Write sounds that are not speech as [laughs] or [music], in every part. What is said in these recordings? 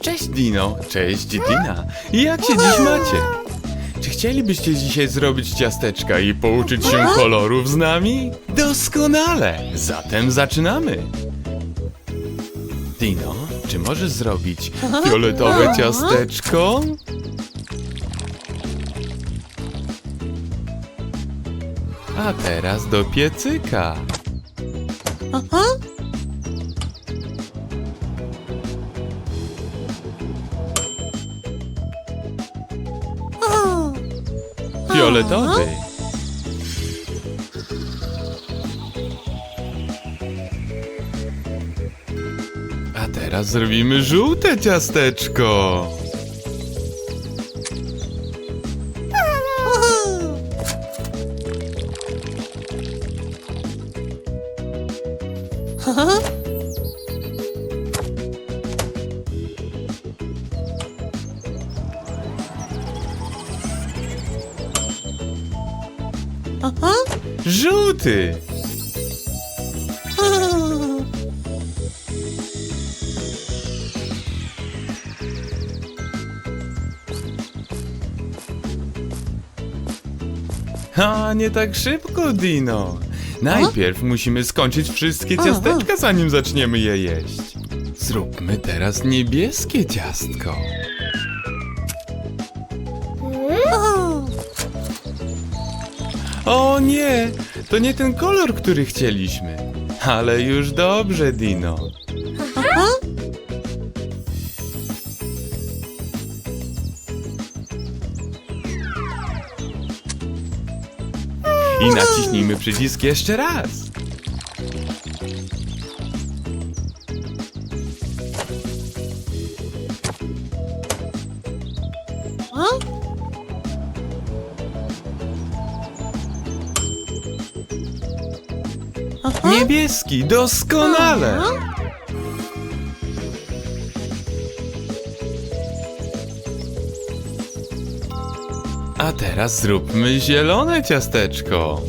Cześć Dino, cześć Dina. Jak się dziś macie? Czy chcielibyście dzisiaj zrobić ciasteczka i pouczyć się kolorów z nami? Doskonale! Zatem zaczynamy! Dino, czy możesz zrobić fioletowe ciasteczko? A teraz do piecyka. Aha. Fioletowy. A teraz zrobimy żółte ciasteczko. Żółty. A nie tak szybko, Dino. Najpierw musimy skończyć wszystkie ciasteczka, zanim zaczniemy je jeść. Zróbmy teraz niebieskie ciastko. O nie, to nie ten kolor, który chcieliśmy. Ale już dobrze, Dino. I naciśnijmy przycisk jeszcze raz. Niebieski, doskonale. A teraz zróbmy zielone ciasteczko.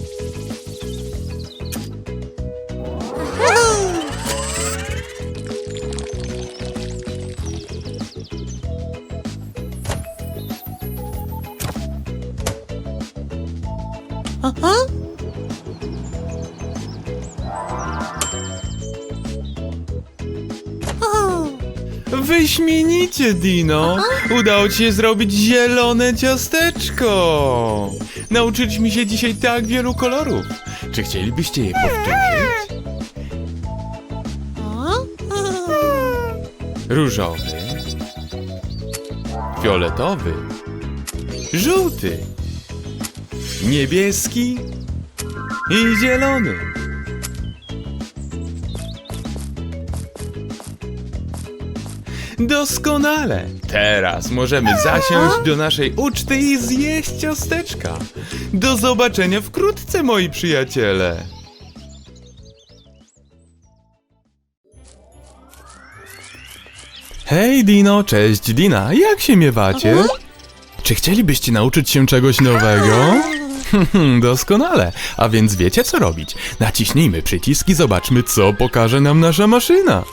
Dino! Udało ci się zrobić zielone ciasteczko! Nauczyliśmy się dzisiaj tak wielu kolorów. Czy chcielibyście je powtórzyć? Różowy, fioletowy, żółty, niebieski i zielony. Doskonale! Teraz możemy zasiąść do naszej uczty i zjeść ciasteczka. Do zobaczenia wkrótce, moi przyjaciele! Hej Dino, cześć Dina, jak się miewacie? Czy chcielibyście nauczyć się czegoś nowego? [laughs] Doskonale, a więc wiecie co robić. Naciśnijmy przycisk i zobaczmy co pokaże nam nasza maszyna.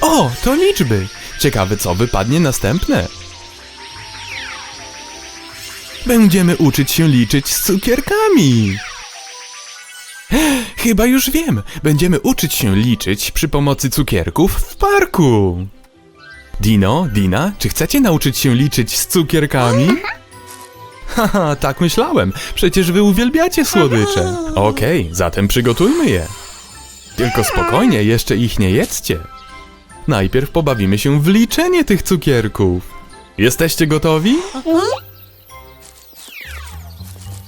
O. To liczby. Ciekawe co wypadnie następne. Będziemy uczyć się liczyć z cukierkami. [gasps] Chyba już wiem. Będziemy uczyć się liczyć przy pomocy cukierków w parku. Dino, Dina, czy chcecie nauczyć się liczyć z cukierkami? [laughs] Haha, tak myślałem. Przecież wy uwielbiacie słodycze. [laughs] Okej, zatem przygotujmy je. Tylko spokojnie, jeszcze ich nie jedzcie. Najpierw pobawimy się w liczenie tych cukierków. Jesteście gotowi?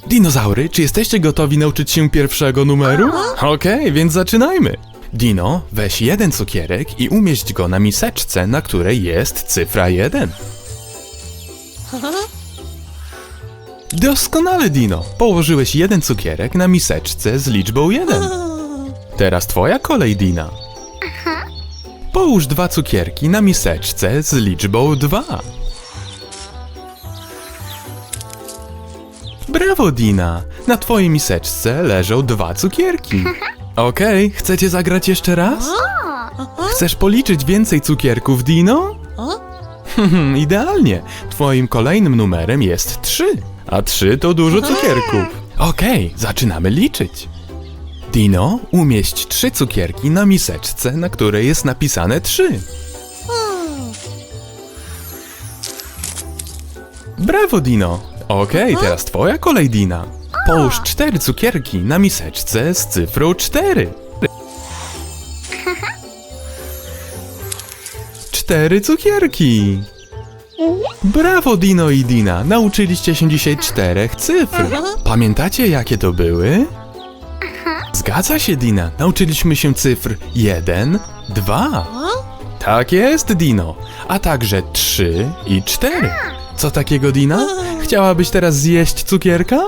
Dinozaury, czy jesteście gotowi nauczyć się pierwszego numeru? Okej, więc zaczynajmy. Dino, weź jeden cukierek i umieść go na miseczce, na której jest cyfra 1. Doskonale, Dino. Położyłeś jeden cukierek na miseczce z liczbą 1. Teraz twoja kolej, Dina. Połóż dwa cukierki na miseczce z liczbą 2. Brawo, Dina! Na twojej miseczce leżą dwa cukierki. Okej, chcecie zagrać jeszcze raz? Chcesz policzyć więcej cukierków, Dino? Hmm, idealnie. Twoim kolejnym numerem jest 3, a 3 to dużo cukierków. Okej, zaczynamy liczyć. Dino, umieść trzy cukierki na miseczce, na której jest napisane 3. Brawo, Dino. Okej, teraz twoja kolej, Dina. Połóż cztery cukierki na miseczce z cyfrą 4. [laughs] Cztery cukierki. Brawo, Dino i Dina. Nauczyliście się dzisiaj czterech cyfr. Pamiętacie, jakie to były? Zgadza się, Dina. Nauczyliśmy się cyfr 1, 2. O? Tak jest, Dino. A także 3 i 4. Co takiego, Dina? Chciałabyś teraz zjeść cukierka?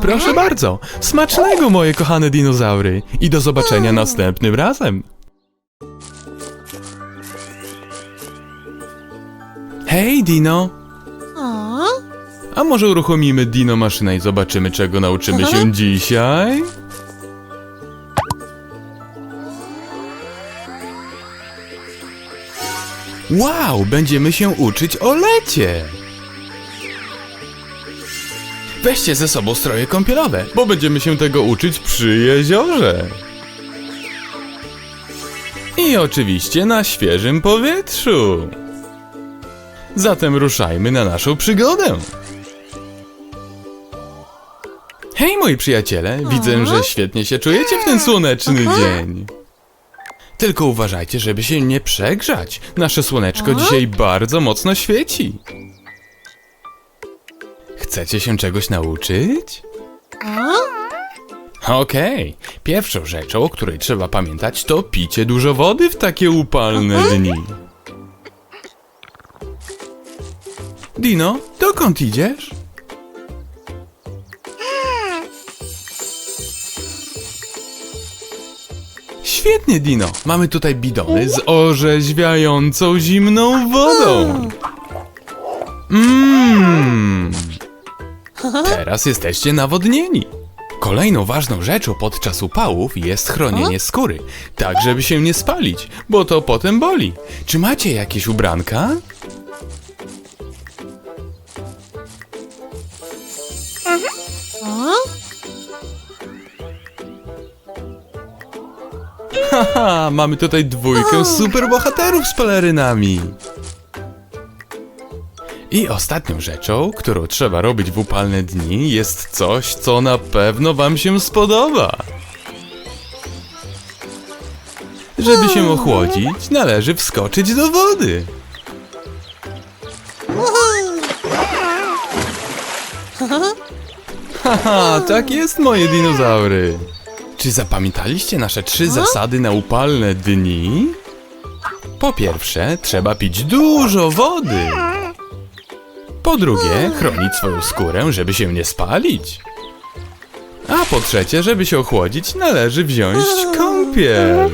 Proszę bardzo. Smacznego, moje kochane dinozaury. I do zobaczenia następnym razem. Hej, Dino. A może uruchomimy Dino maszynę i zobaczymy, czego nauczymy się dzisiaj? Wow, będziemy się uczyć o lecie! Weźcie ze sobą stroje kąpielowe, bo będziemy się tego uczyć przy jeziorze. I oczywiście na świeżym powietrzu. Zatem ruszajmy na naszą przygodę. Hej moi przyjaciele, widzę, że świetnie się czujecie w ten słoneczny dzień. Tylko uważajcie, żeby się nie przegrzać. Nasze słoneczko dzisiaj bardzo mocno świeci. Chcecie się czegoś nauczyć? Okej, pierwszą rzeczą, o której trzeba pamiętać, to picie dużo wody w takie upalne dni. Dino, dokąd idziesz? Świetnie, Dino. Mamy tutaj bidony z orzeźwiającą zimną wodą. Mmm. Teraz jesteście nawodnieni. Kolejną ważną rzeczą podczas upałów jest chronienie skóry, tak żeby się nie spalić, bo to potem boli. Czy macie jakieś ubranka? Haha, mamy tutaj dwójkę superbohaterów z pelerynami. I ostatnią rzeczą, którą trzeba robić w upalne dni, jest coś, co na pewno Wam się spodoba. Żeby się ochłodzić, należy wskoczyć do wody. Haha, tak jest, moje dinozaury. Czy zapamiętaliście nasze trzy zasady na upalne dni? Po pierwsze, trzeba pić dużo wody. Po drugie, chronić swoją skórę, żeby się nie spalić. A po trzecie, żeby się ochłodzić, należy wziąć kąpiel.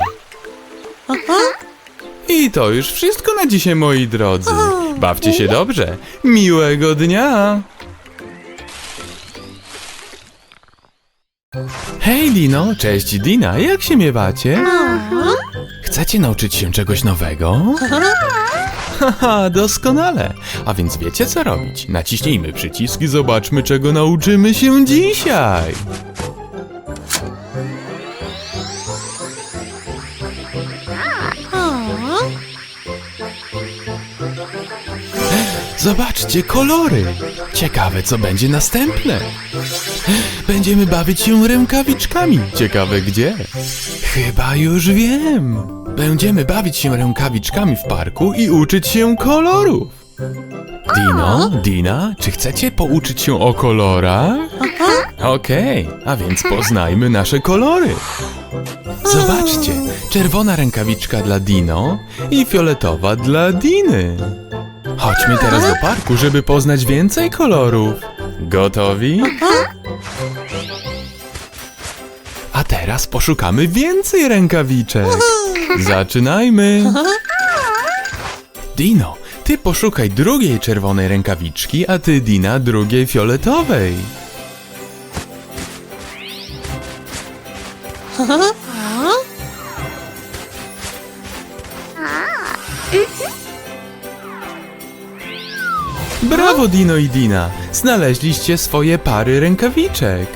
I to już wszystko na dzisiaj, moi drodzy. Bawcie się dobrze. Miłego dnia. Dino, cześć Dina, jak się miewacie? Chcecie nauczyć się czegoś nowego? [laughs] Haha, doskonale. A więc wiecie co robić. Naciśnijmy przycisk i zobaczmy czego nauczymy się dzisiaj. Zobaczcie kolory. Ciekawe co będzie następne. Będziemy bawić się rękawiczkami. Ciekawe gdzie? Chyba już wiem. Będziemy bawić się rękawiczkami w parku i uczyć się kolorów. Dino, Dina, czy chcecie pouczyć się o kolorach? Okej, a więc poznajmy nasze kolory. Zobaczcie, czerwona rękawiczka dla Dino i fioletowa dla Diny. Chodźmy teraz do parku, żeby poznać więcej kolorów. Gotowi? A teraz poszukamy więcej rękawiczek. Zaczynajmy. Dino, ty poszukaj drugiej czerwonej rękawiczki, a ty Dina drugiej fioletowej. Brawo, Dino i Dina! Znaleźliście swoje pary rękawiczek.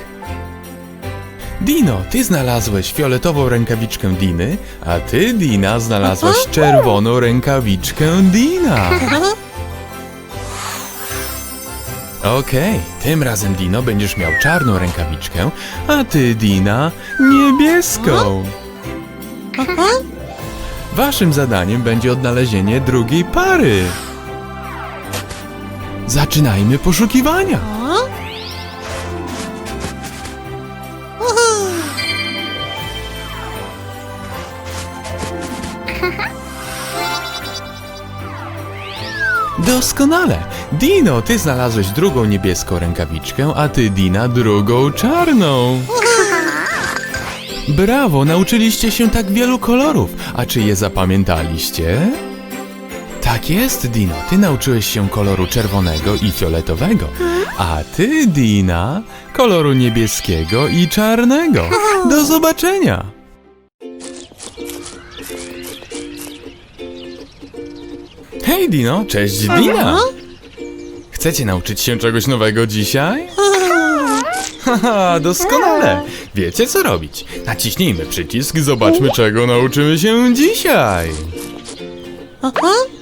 Dino, ty znalazłeś fioletową rękawiczkę Diny, a ty, Dina, znalazłaś czerwoną rękawiczkę Dina. Okej, tym razem Dino będziesz miał czarną rękawiczkę, a ty, Dina, niebieską. Waszym zadaniem będzie odnalezienie drugiej pary. Zaczynajmy poszukiwania. Doskonale. Dino, ty znalazłeś drugą niebieską rękawiczkę, a ty, Dina, drugą czarną. Brawo, nauczyliście się tak wielu kolorów. A czy je zapamiętaliście? Tak jest, Dino. Ty nauczyłeś się koloru czerwonego i fioletowego, a ty, Dina, koloru niebieskiego i czarnego. Do zobaczenia. Hej, Dino, cześć, Dina. Chcecie nauczyć się czegoś nowego dzisiaj? [laughs] Haha, doskonale. Wiecie co robić. Naciśnijmy przycisk, zobaczmy czego nauczymy się dzisiaj. Aha.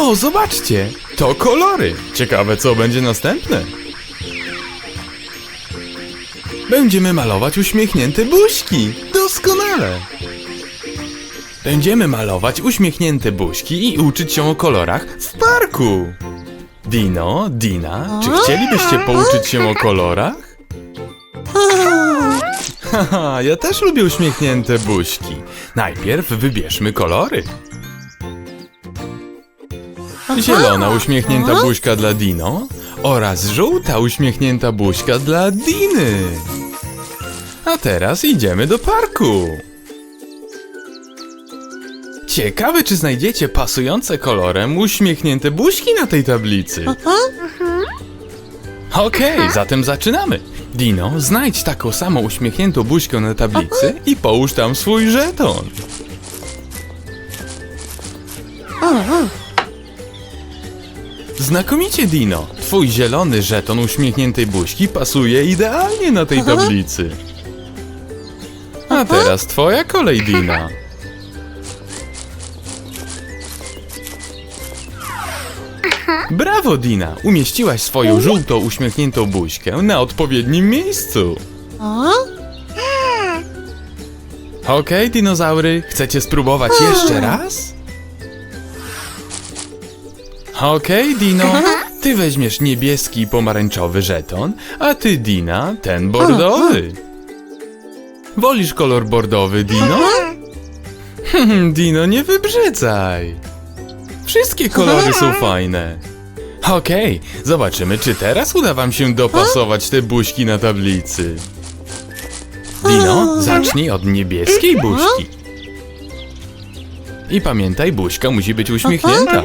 O, zobaczcie! To kolory! Ciekawe, co będzie następne. Będziemy malować uśmiechnięte buźki! Doskonale! Będziemy malować uśmiechnięte buźki i uczyć się o kolorach w parku! Dino, Dina, czy chcielibyście pouczyć się o kolorach? [laughs] Haha, ja też lubię uśmiechnięte buźki. Najpierw wybierzmy kolory. Zielona uśmiechnięta buźka dla Dino oraz żółta uśmiechnięta buźka dla Diny. A teraz idziemy do parku. Ciekawe, czy znajdziecie pasujące kolorem uśmiechnięte buźki na tej tablicy. Aha. Okej, zatem zaczynamy. Dino, znajdź taką samą uśmiechniętą buźkę na tablicy i połóż tam swój żeton. Znakomicie, Dino. Twój zielony żeton uśmiechniętej buźki pasuje idealnie na tej tablicy. A teraz twoja kolej, Dina. [laughs] Brawo, Dina! Umieściłaś swoją żółtą uśmiechniętą buźkę na odpowiednim miejscu. Okej, dinozaury, chcecie spróbować jeszcze raz? Okej, Dino, ty weźmiesz niebieski i pomarańczowy żeton, a ty, Dina, ten bordowy. Wolisz kolor bordowy, Dino? Hmm, Dino, nie wybrzydzaj. Wszystkie kolory są fajne. Okej, zobaczymy, czy teraz uda wam się dopasować te buźki na tablicy. Dino, zacznij od niebieskiej buźki. I pamiętaj, buźka musi być uśmiechnięta.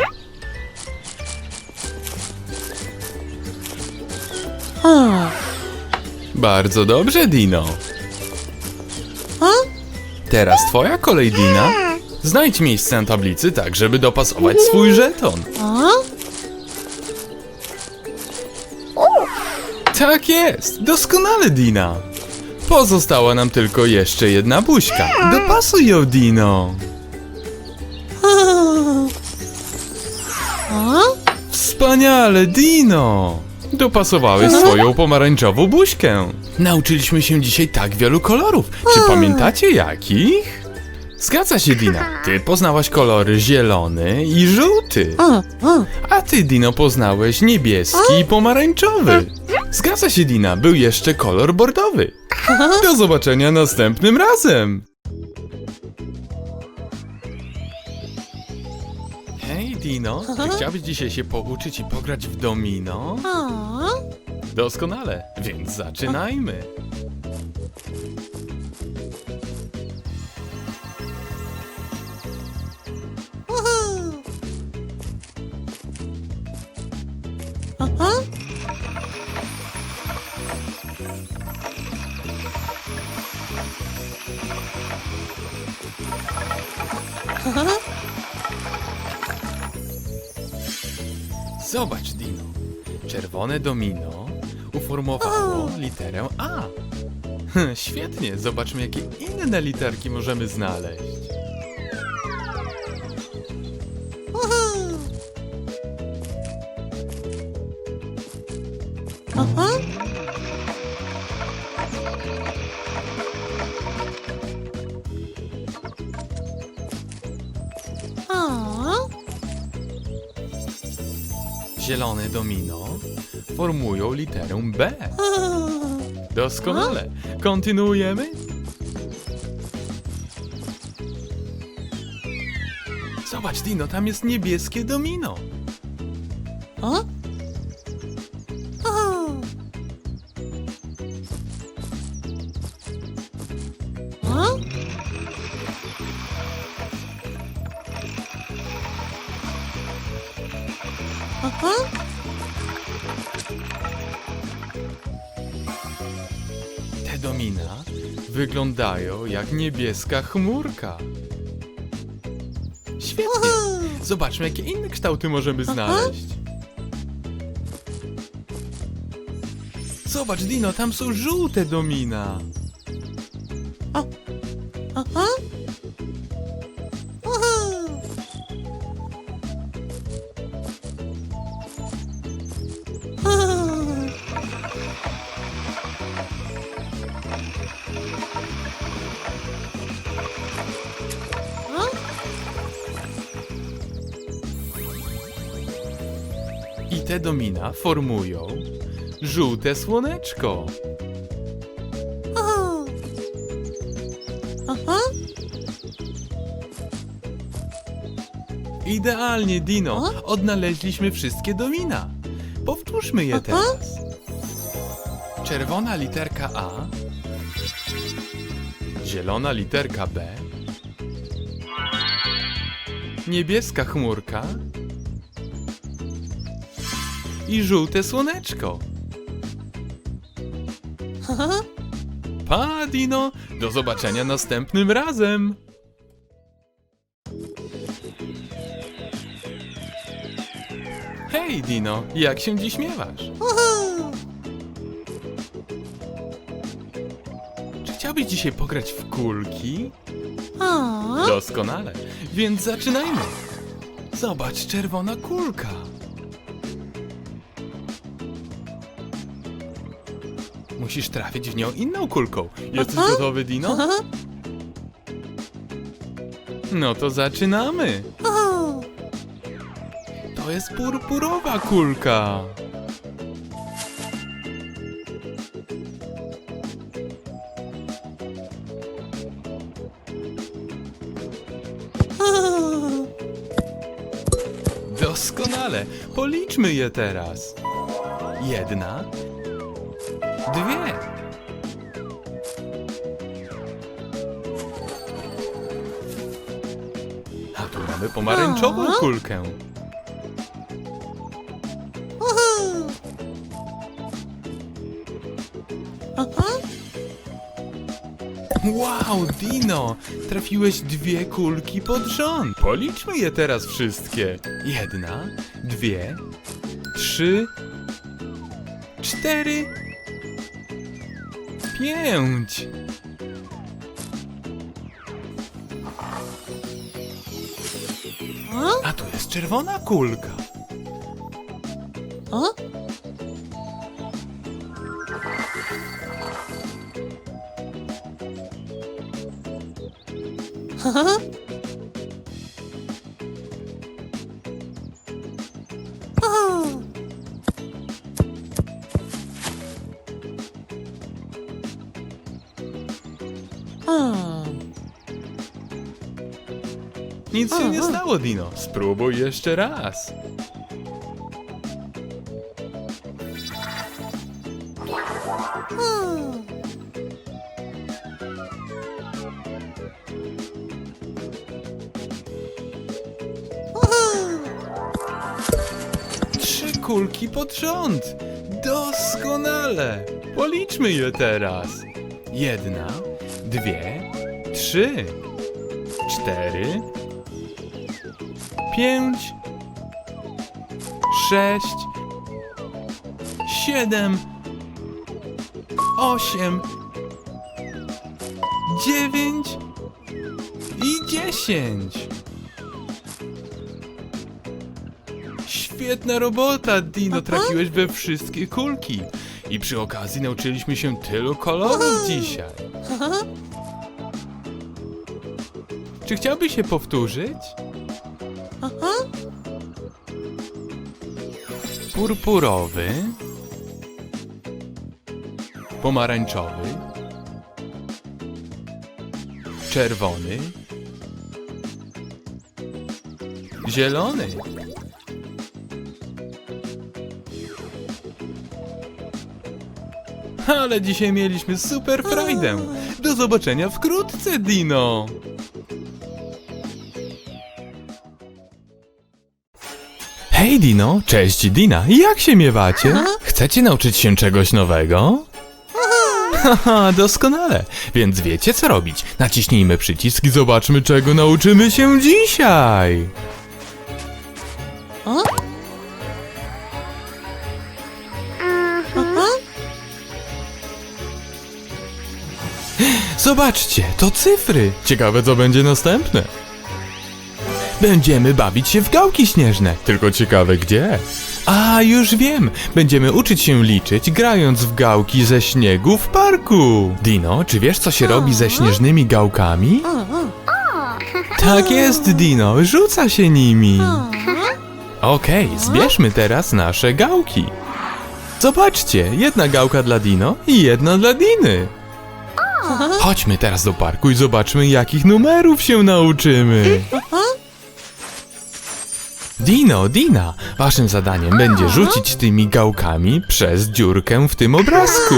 Bardzo dobrze, Dino. Teraz twoja kolej, Dina. Znajdź miejsce na tablicy tak, żeby dopasować swój żeton. Tak jest, doskonale, Dina. Pozostała nam tylko jeszcze jedna buźka. Dopasuj ją, Dino. [laughs] Wspaniale, Dino! Dopasowałeś swoją pomarańczową buźkę. Nauczyliśmy się dzisiaj tak wielu kolorów. Czy pamiętacie jakich? Zgadza się, Dina. Ty poznałaś kolory zielony i żółty. O, o. A ty, Dino, poznałeś niebieski i pomarańczowy. Zgadza się, Dina. Był jeszcze kolor bordowy. Do zobaczenia następnym razem. Dino. Czy [laughs] chciałbyś dzisiaj się pouczyć i pograć w domino? O? Doskonale, więc zaczynajmy. Czerwone domino uformowało literę A. Hm, Świetnie, zobaczmy, jakie inne literki możemy znaleźć. Aha! Zielone domino formują literę B. [laughs] Doskonale. Kontynuujemy? Zobacz, Dino, tam jest niebieskie domino. Wyglądają jak niebieska chmurka. Świetnie. Zobaczmy, jakie inne kształty możemy znaleźć. Zobacz, Dino, tam są żółte domina. Formują żółte słoneczko. O! Aha! Idealnie, Dino. O? Odnaleźliśmy wszystkie domina. Powtórzmy je Aha. teraz. Czerwona literka A. Zielona literka B. Niebieska chmurka. I żółte słoneczko. [laughs] Pa, Dino. Do zobaczenia następnym razem. Hej, Dino. Jak się dziś miewasz? Czy chciałbyś dzisiaj pograć w kulki? Doskonale. Więc zaczynajmy. Zobacz, czerwona kulka. Musisz trafić w nią inną kulką. Jesteś Aha. gotowy, Dino? Aha! No to zaczynamy. O! To jest purpurowa kulka. O! Doskonale. Policzmy je teraz. Jedna, tu mamy pomarańczową A. kulkę. Aha! Wow, Dino! Trafiłeś dwie kulki pod rząd. Policzmy je teraz wszystkie. Jedna, dwie, trzy, cztery, pięć. A? Tu jest czerwona kulka. Aha! Nic się nie stało, Dino. Spróbuj jeszcze raz. Trzy kulki pod rząd. Doskonale. Policzmy je teraz. Jedna, dwie, trzy, cztery, pięć, sześć, siedem, osiem, dziewięć i dziesięć. Świetna robota, Dino, trafiłeś we wszystkie kulki. I przy okazji nauczyliśmy się tylu kolorów dzisiaj. Czy chciałbyś się powtórzyć? Purpurowy, pomarańczowy, czerwony, zielony. Ale dzisiaj mieliśmy super frajdę. Do zobaczenia wkrótce, Dino. Hej Dino, cześć Dina, jak się miewacie? Chcecie nauczyć się czegoś nowego? [laughs] Haha, doskonale. Więc wiecie co robić. Naciśnijmy przycisk i zobaczmy czego nauczymy się dzisiaj. Zobaczcie, to cyfry. Ciekawe co będzie następne. Będziemy bawić się w gałki śnieżne. Tylko ciekawe gdzie. A, już wiem. Będziemy uczyć się liczyć, grając w gałki ze śniegu w parku. Dino, czy wiesz co się robi ze śnieżnymi gałkami? Tak jest, Dino, rzuca się nimi. Okej, zbierzmy teraz nasze gałki. Zobaczcie, jedna gałka dla Dino i jedna dla Diny. Chodźmy teraz do parku i zobaczmy, jakich numerów się nauczymy. Dino, Dina, waszym zadaniem będzie rzucić tymi gałkami przez dziurkę w tym obrazku.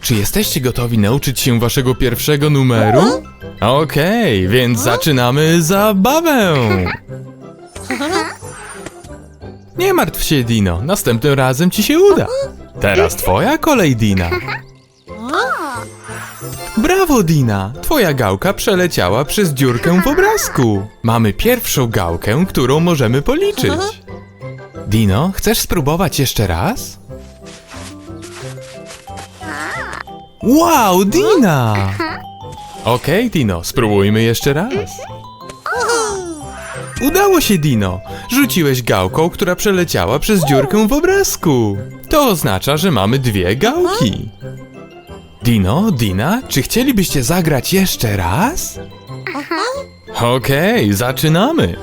Czy jesteście gotowi nauczyć się waszego pierwszego numeru? Okej, więc zaczynamy zabawę. Nie martw się, Dino, następnym razem ci się uda. Teraz twoja kolej, Dina. Brawo, Dina! Twoja gałka przeleciała przez dziurkę w obrazku. Mamy pierwszą gałkę, którą możemy policzyć. Dino, chcesz spróbować jeszcze raz? Wow, Dina! Okej, Dino, spróbujmy jeszcze raz. Udało się, Dino! Rzuciłeś gałką, która przeleciała przez dziurkę w obrazku. To oznacza, że mamy dwie gałki. Dino, Dina, czy chcielibyście zagrać jeszcze raz? Okej, zaczynamy.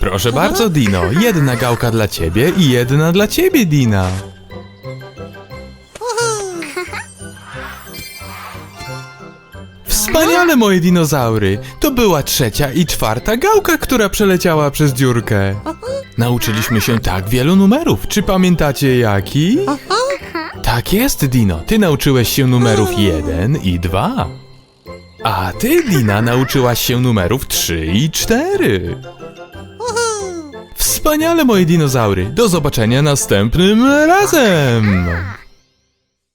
Proszę bardzo, Dino, jedna gałka dla ciebie i jedna dla ciebie, Dina. Wspaniale, moje dinozaury! To była trzecia i czwarta gałka, która przeleciała przez dziurkę. Nauczyliśmy się tak wielu numerów. Czy pamiętacie jaki? Tak jest, Dino. Ty nauczyłeś się numerów 1 i 2. A ty, Dina, nauczyłaś się numerów 3 i 4. Wspaniale, moje dinozaury. Do zobaczenia następnym razem.